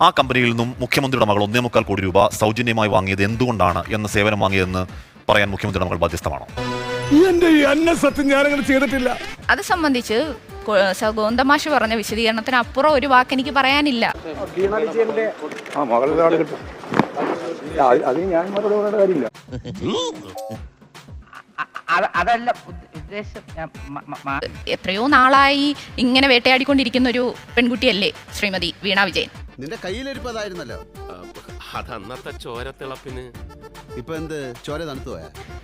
ആ കമ്പനിയിൽ നിന്നും മുഖ്യമന്ത്രിയുടെ മകൾ ഒന്നേ മുക്കാൽ കോടി രൂപ സൗജന്യമായി വാങ്ങിയത് എന്തുകൊണ്ടാണ് എന്ന സേവനം വാങ്ങിയതെന്ന് പറയാൻ മുഖ്യമന്ത്രിയുടെ മകൾ ബാധ്യസ്ഥമാണോ ചെയ്തിട്ടില്ല അത് സംബന്ധിച്ച് ഗോന്തമാഷ് പറഞ്ഞ വിശദീകരണത്തിന് അപ്പുറം ഒരു വാക്ക് എനിക്ക് പറയാനില്ല അതല്ല എത്രയോ നാളായി ഇങ്ങനെ വേട്ടയാടിക്കൊണ്ടിരിക്കുന്ന ഒരു പെൺകുട്ടിയല്ലേ ശ്രീമതി വീണ വിജയൻ. നിന്റെ കയ്യിലിരിപ്പതായിരുന്നല്ലോ അതന്നത്തെ ചോരത്തിളപ്പിന് ഇപ്പൊ എന്ത്? ചോര തണുത്തു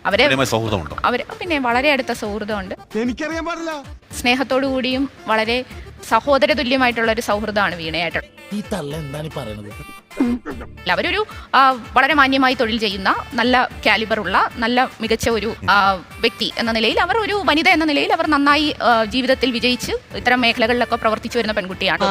അവരെ സൗഹൃദമുണ്ടോ? അവർ പിന്നെ വളരെ അടുത്ത സൗഹൃദമുണ്ട്. എനിക്കറിയാൻ പാടില്ല. സ്നേഹത്തോടു കൂടിയും വളരെ സഹോദര തുല്യമായിട്ടുള്ള ഒരു സൗഹൃദമാണ് വീണയായിട്ട് ഈ തള്ള എന്താണ് ഈ പറയണത്? അവരൊരു ആ, വളരെ മാന്യമായി തൊഴിൽ ചെയ്യുന്ന നല്ല കാലിബർ ഉള്ള നല്ല മികച്ച ഒരു ആ, വ്യക്തി എന്ന നിലയിൽ അവർ ഒരു വനിത എന്ന നിലയിൽ അവർ നന്നായി ആ, ജീവിതത്തിൽ വിജയിച്ച് ഇത്തരം മേഖലകളിലൊക്കെ പ്രവർത്തിച്ചു വരുന്ന പെൺകുട്ടിയാണ്.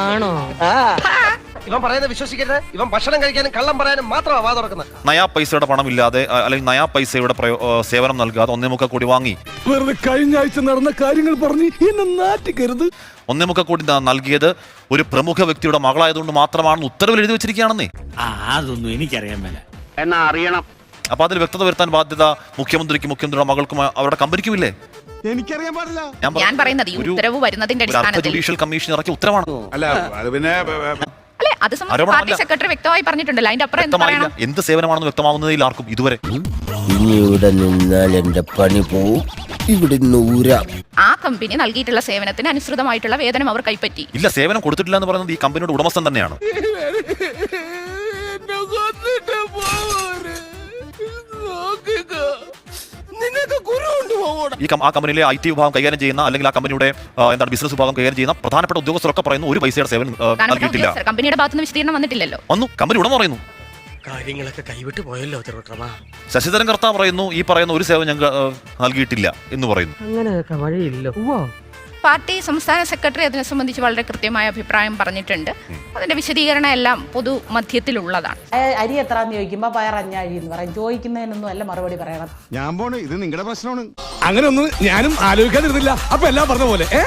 ഇവൻ പറയുന്നത് വിശ്വസിക്കരുത്. ഇവൻ ഭക്ഷണം കഴിക്കാനും കള്ളം പറയാനും മാത്രമാണ് വാ തുറക്കുന്നത് നയാ പൈസയുടെ പണം ഇല്ലാതെ അല്ലെങ്കിൽ നയാ പൈസയുടെ പ്രയോ- സേവനം നൽകാതെ ഒന്നേ മുക്കാൽ കോടി വാങ്ങി. വെറുതെ കഴിഞ്ഞ ആഴ്ച നടന്ന കാര്യങ്ങൾ പറഞ്ഞ് എന്നെ നാറ്റിക്കരുത് ഒന്നേ മുക്കാൽ കോടി ന- നൽകിയത് ഒരു പ്രമുഖ വ്യക്തിയുടെ മകളായതുകൊണ്ട് മാത്രമാണെന്ന് ഉത്തരവിൽ എഴുതി വെച്ചിരിക്കുകയാണെന്നേ. ആ അതൊന്നും എനിക്കറിയാൻ മേല. എന്നാ അറിയണം. അപ്പൊ അതിൽ വ്യക്തത വരുത്താൻ ബാധ്യത മുഖ്യമന്ത്രിക്ക് മുഖ്യമന്ത്രിയുടെ മകൾക്കും അവരുടെ കമ്പനിക്കും ഇല്ലേ എനിക്കറിയാൻ പാടില്ല. ഞാൻ പറയുന്നത് ഈ ഒരു- ഉത്തരവ് വരുന്നതിന്റെ ഒരു അർദ്ധ അടിസ്ഥാനത്തിൽ ജുഡീഷ്യൽ കമ്മീഷൻ ഇറക്കിയ ഉത്തരവാണ്. അല്ല അത് പിന്നെ അല്ലെ അത് സംബന്ധിച്ച് പാർട്ടി സെക്രട്ടറി വ്യക്തമായി പറഞ്ഞിട്ടുണ്ടല്ലോ അതിന്റെ അപ്പുറം എന്താ വ്യക്തമായില്ല. പറയണം? എന്ത് സേവനമാണെന്ന് വ്യക്തമാവുന്നതിൽ ആർക്കും ഇതുവരെ. ഇനി ഇവിടെ നിന്നാൽ എന്റെ പണി പോവും. ഇവിടെ നൂരാം ആ കമ്പനി നൽകിയിട്ടുള്ള സേവനത്തിന് അനുസൃതമായിട്ടുള്ള വേതനം അവർ കൈപ്പറ്റി. ഇല്ല സേവനം കൊടുത്തിട്ടില്ല എന്ന് പറയുന്നത് ഈ കമ്പനിയുടെ ഉടമസ്ഥൻ തന്നെയാണ്. ഈ ആ കമ്പനിയിലെ ഐ ടി വിഭാഗം കൈകാര്യം ചെയ്യുന്ന അല്ലെങ്കിൽ ആ കമ്പനിയുടെ എന്താണ് ബിസിനസ് വിഭാഗം കൈകാര്യം ചെയ്യുന്ന പ്രധാനപ്പെട്ട ഉദ്യോഗസ്ഥരൊക്കെ പറയുന്നു. ഒരു പൈസയുടെ സേവനം നൽകിയിട്ടില്ല. കമ്പനിയുടെ ഭാഗത്തുനിന്ന് വിശദീകരണം വന്നിട്ടില്ലല്ലോ. വന്നു. കമ്പനി ഉടമ പറയുന്നു. കാര്യങ്ങളൊക്കെ കൈവിട്ട് പോയല്ലോ ശശിധരൻ കർത്ത പറയുന്നു ഈ പറയുന്ന ഒരു സേവനം ഞങ്ങൾ നൽകിയിട്ടില്ല എന്ന് പറയുന്നു. അങ്ങനെയൊക്കെ വഴിയില്ലോ. പാർട്ടി സംസ്ഥാന സെക്രട്ടറി അതിനെ സംബന്ധിച്ച് വളരെ കൃത്യമായ അഭിപ്രായം പറഞ്ഞിട്ടുണ്ട്. അതിന്റെ വിശദീകരണം എല്ലാം പൊതു മധ്യത്തിലുള്ളതാണ്. അരി എത്രാന്ന് ചോദിക്കുമ്പോ പയർ അഞ്ഞാഴി എന്ന് പറയും. ചോദിക്കുന്നതിനൊന്നും അല്ല മറുപടി പറയണം. ഞാൻ പോണ്. ഇത് നിങ്ങളുടെ പ്രശ്നമാണ്. അങ്ങനെ ഒന്നും ഞാനും ആലോചിക്കാതിരുന്നില്ല. അപ്പൊ എല്ലാം പറഞ്ഞ പോലെ ഏ?